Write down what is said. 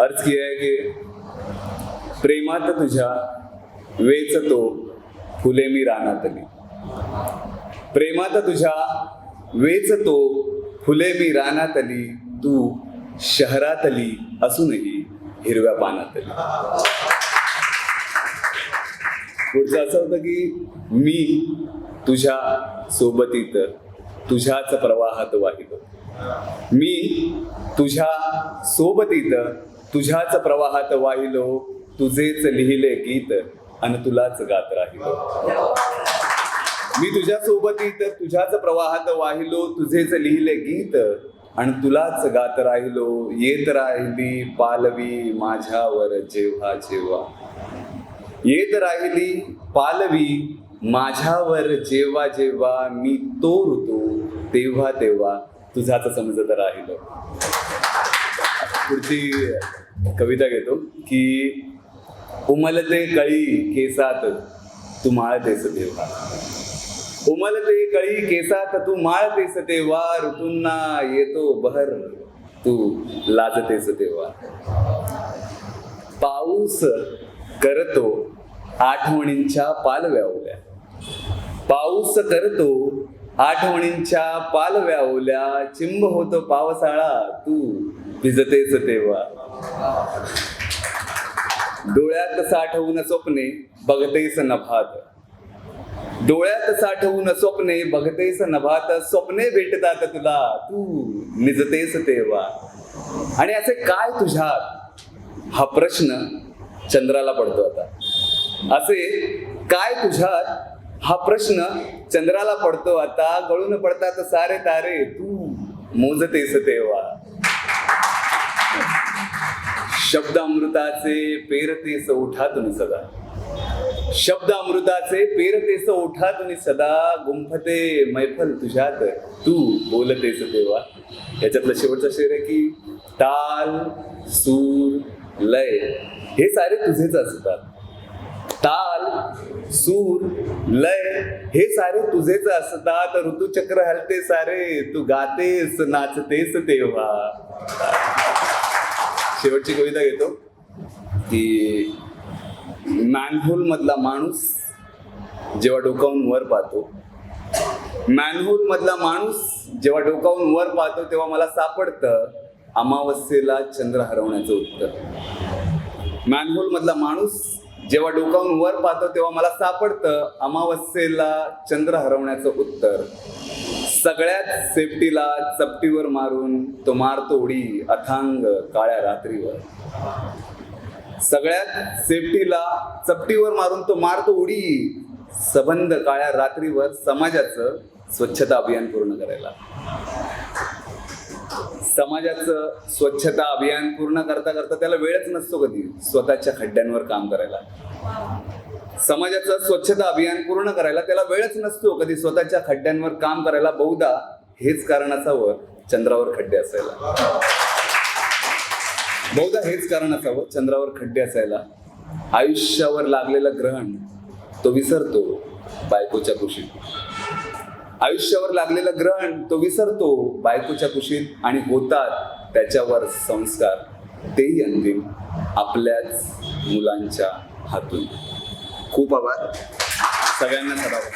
अर्ज किया है की प्रेमात तुझ्या वेचतो फुले मी रानातली प्रेमात तुझ्या वेचतो फुले मी रानातली तू शहरातली असूनही हिरव्या पानातली पुढचं असं होतं की मी तुझ्या सोबतीत तुझ्याच प्रवाहात वाहिलो। मी तुझ्या सोबतीत तुझ्याच प्रवाहात वाहिलो तुझेच लिहिले गीत आणि तुलाच गात राहिलो. मी तुझ्या सोबतीत तुझ्याच प्रवाहात वाहिलो तुझेच लिहिले गीत आणि तुलाच गात राहिलो. येत राहिली पालवी माझ्यावर जेव्हा जेव्हा. येत राहिली पालवी माझ्यावर जेव्हा जेव्हा मी तो ऋतू तेव्हा तेव्हा तुझाच समजत राहिलो पुढची कविता घेतो की उमलते कळी केसात तू माळतेस तेव्हा. उमलते कळी केसात तू माळतेस तेव्हा ऋतूंना येतो बहर तू लाजतेस तेव्हा. पाऊस करतो आठवणींच्या पालव्या ओल्या पाऊस करतो आठवणींच्या पालव्या ओल्या चिंब होतो पावसाळा तू भिजतेच तेव्हा. डोळ्यात साठवून स्वप्ने बघतेस नभात. डोळ्यात साठवून स्वप्ने बघतेस नभात. स्वप्ने भेटतात तुला तू निजतेस तेव्हा. आणि असे काय तुझ्यात? हा प्रश्न चंद्राला पडतो आता. असे काय तुझ्यात हा प्रश्न चंद्राला पडतो आता. गळून पडतात सारे तारे. तू मोजतेस तेव्हा. शब्द अमृताचे पेरतेस ओठातून सदा. शब्द अमृताचे पेरतेस ओठातून सदा. गुंफते मैफल तुझ्यात. तू बोलतेस तेव्हा. याच्यातलं शेवटचा शेर आहे की ताल सूर लय. हे सारे तुझेच असतात. ताल सूर लय हे सारे तुझेच असतात. ऋतुचक्र हलते सारे. तू गातेस नाचतेस तेव्हा. शेवटची कविता घेतो. की मॅनहोल मधला माणूस जेव्हा डोकावून वर पाहतो. मॅनहोल मधला माणूस जेव्हा डोकावून वर पाहतो तेव्हा मला सापडतं अमावस्येला चंद्र हरवण्याचं उत्तर. मॅनहोल मधला माणूस जेव्हा डोकावून वर पाहतो तेव्हा मला सापडतं अमावस्येला चंद्र हरवण्याचं उत्तर. सगळ्यात सेफ्टीला चपटीवर मारून तो मारतो उडी अथांग काळ्या रात्रीवर. सगळ्यात सेफ्टीला चपटीवर मारून तो मारतो उडी सबंध काळ्या रात्रीवर समाजाचं स्वच्छता अभियान पूर्ण करायला. समाजाचं स्वच्छता अभियान पूर्ण करता करता त्याला वेळच नसतो कधी. स्वतःच्या खड्ड्यांवर काम करायला. समाजाचं स्वच्छता अभियान पूर्ण करायला त्याला वेळच नसतो कधी. स्वतःच्या खड्ड्यांवर काम करायला बहुधा हेच कारण असावं चंद्रावर खड्डे असायला. बहुधा हेच कारण असावं चंद्रावर खड्डे असायला. आयुष्यावर लागलेलं ग्रहण तो विसरतो बायकोच्या कुशीत आयुष्यावर लागलेलं ग्रहण तो विसरतो बायकोच्या कुशीत आणि होतात त्याच्यावर संस्कार. तेही अंतिम आपल्याच मुलांच्या हातून. खूप आभार. सगळ्यांना धन्यवाद.